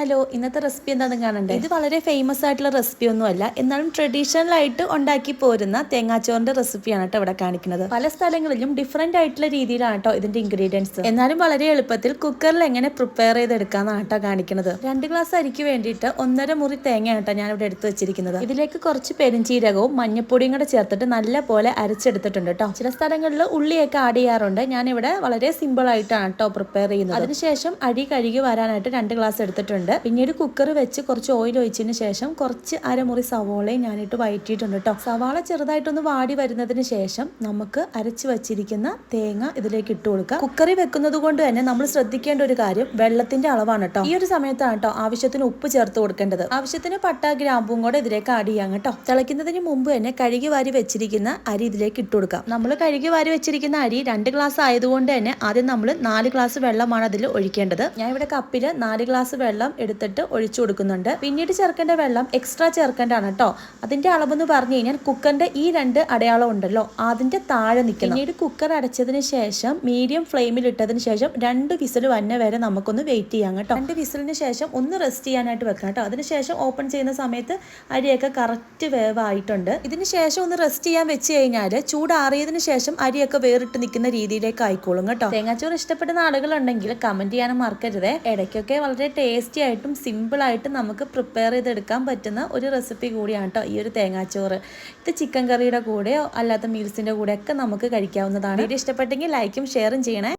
Hello ഇന്നത്തെ recipe എന്താണെന്ന് കാണണ്ടേ? ഇത് വളരെ ഫേമസ് ആയിട്ടുള്ള റെസിപ്പി ഒന്നുമല്ല. എന്നാലും ട്രഡീഷണൽ ആയിട്ട് ഉണ്ടാക്കി പോരുന്ന തേങ്ങാച്ചോറിന്റെ റെസിപ്പിയാണ് കേട്ടോ ഇവിടെ കാണിക്കുന്നത്. പല സ്ഥലങ്ങളിലും ഡിഫറെന്റ് ആയിട്ടുള്ള രീതിയിലാണ് കേട്ടോ ഇതിന്റെ ഇൻഗ്രീഡിയൻസ് എന്നാലും വളരെ എളുപ്പത്തിൽ കുക്കറിൽ എങ്ങനെ പ്രിപ്പയർ ചെയ്തെടുക്കാന്നാണ് കേട്ടോ കാണിക്കുന്നത്. രണ്ട് ഗ്ലാസ് അരിക്ക് വേണ്ടിയിട്ട് ഒന്നര മുറി തേങ്ങയാണ് കേട്ടോ ഞാൻ ഇവിടെ എടുത്ത് വെച്ചിരിക്കുന്നത്. ഇതിലേക്ക് കുറച്ച് പെരുംജീരകവും മഞ്ഞപ്പൊടിയും കൂടെ ചേർത്തിട്ട് നല്ല പോലെ അരച്ചെടുത്തിട്ടുണ്ട് കേട്ടോ. ചില സ്ഥലങ്ങളിൽ ഉള്ളിയൊക്കെ ആഡ് ചെയ്യാറുണ്ട്. ഞാനിവിടെ വളരെ സിമ്പിൾ ആയിട്ടാണ് കേട്ടോ പ്രിപ്പയർ ചെയ്യുന്നത്. അതിനുശേഷം അരി കഴുകി വരാനായിട്ട് രണ്ട് ഗ്ലാസ് എടുത്തിട്ടുണ്ട്. പിന്നീട് കുക്കർ വെച്ച് കുറച്ച് ഓയിൽ ഒഴിച്ചതിന് ശേഷം കുറച്ച് അരമുറി സവോളയും ഞാനിട്ട് വഴറ്റിയിട്ടുണ്ട് കേട്ടോ സവാള ചെറുതായിട്ടൊന്ന് വാടി വരുന്നതിന് ശേഷം നമുക്ക് അരച്ച് വെച്ചിരിക്കുന്ന തേങ്ങ ഇതിലേക്ക് ഇട്ട് കൊടുക്കാം. കുക്കറി വെക്കുന്നത് കൊണ്ട് തന്നെ നമ്മൾ ശ്രദ്ധിക്കേണ്ട ഒരു കാര്യം വെള്ളത്തിന്റെ അളവാണ് കേട്ടോ ഈ ഒരു സമയത്താണ് കേട്ടോ ആവശ്യത്തിന് ഉപ്പ് ചേർത്ത് കൊടുക്കേണ്ടത്. ആവശ്യത്തിന് പട്ട ഗ്രാമ്പും കൂടെ ഇതിലേക്ക് ആഡ് ചെയ്യാം കേട്ടോ തിളയ്ക്കുന്നതിന് മുമ്പ് തന്നെ കഴുകി വാരി വെച്ചിരിക്കുന്ന അരി ഇതിലേക്ക് ഇട്ട് കൊടുക്കാം. നമ്മൾ കഴുകി വാരി വെച്ചിരിക്കുന്ന അരി രണ്ട് ഗ്ലാസ് ആയതുകൊണ്ട് തന്നെ ആദ്യം നമ്മൾ നാല് ഗ്ലാസ് വെള്ളമാണ് അതിൽ ഒഴിക്കേണ്ടത്. ഞാൻ ഇവിടെ കപ്പിൽ നാല് ഗ്ലാസ് വെള്ളം എടുത്തിട്ട് ഒഴിച്ചു കൊടുക്കുന്നുണ്ട്. പിന്നീട് ചേർക്കേണ്ട വെള്ളം എക്സ്ട്രാ ചേർക്കേണ്ടതാണ് കേട്ടോ അതിന്റെ അളവെന്ന് പറഞ്ഞു കഴിഞ്ഞാൽ കുക്കറിന്റെ ഈ രണ്ട് അടയാളം ഉണ്ടല്ലോ അതിന്റെ താഴെ നിൽക്കണം. പിന്നീട് കുക്കർ അടച്ചതിന് ശേഷം മീഡിയം ഫ്ലെയിമിൽ ഇട്ടതിന് ശേഷം രണ്ട് വിസിൽ വന്ന വരെ നമുക്കൊന്ന് വെയിറ്റ് ചെയ്യാം കേട്ടോ. രണ്ട് വിസിലിന് ശേഷം ഒന്ന് റെസ്റ്റ് ചെയ്യാനായിട്ട് വെക്കണം കേട്ടോ. അതിനുശേഷം ഓപ്പൺ ചെയ്യുന്ന സമയത്ത് അരിയൊക്കെ കറക്റ്റ് വേവായിട്ടുണ്ട്. ഇതിന് ശേഷം ഒന്ന് റെസ്റ്റ് ചെയ്യാൻ വെച്ച് കഴിഞ്ഞാൽ ചൂടാറിയതിന് ശേഷം അരിയൊക്കെ വേറിട്ട് നിൽക്കുന്ന രീതിയിലേക്ക് ആയിക്കോളും കേട്ടോ. തേങ്ങാച്ചോറ് ഇഷ്ടപ്പെടുന്ന ആളുകളുണ്ടെങ്കിൽ കമന്റ് ചെയ്യാനും മറക്കരുത്. ഇടയ്ക്കൊക്കെ വളരെ ടേസ്റ്റി ആയിട്ടും സിമ്പിളായിട്ടും നമുക്ക് പ്രിപ്പയർ ചെയ്തെടുക്കാൻ പറ്റുന്ന ഒരു റെസിപ്പി കൂടിയാണ് കേട്ടോ ഈ ഒരു തേങ്ങാച്ചോറ്. ഇത് ചിക്കൻ കറിയുടെ കൂടെയോ അല്ലാത്ത മീൽസിന്റെ കൂടെയൊക്കെ നമുക്ക് കഴിക്കാവുന്നതാണ്. വീഡിയോ ഇഷ്ടപ്പെട്ടെങ്കിൽ ലൈക്കും ഷെയറും ചെയ്യണേ.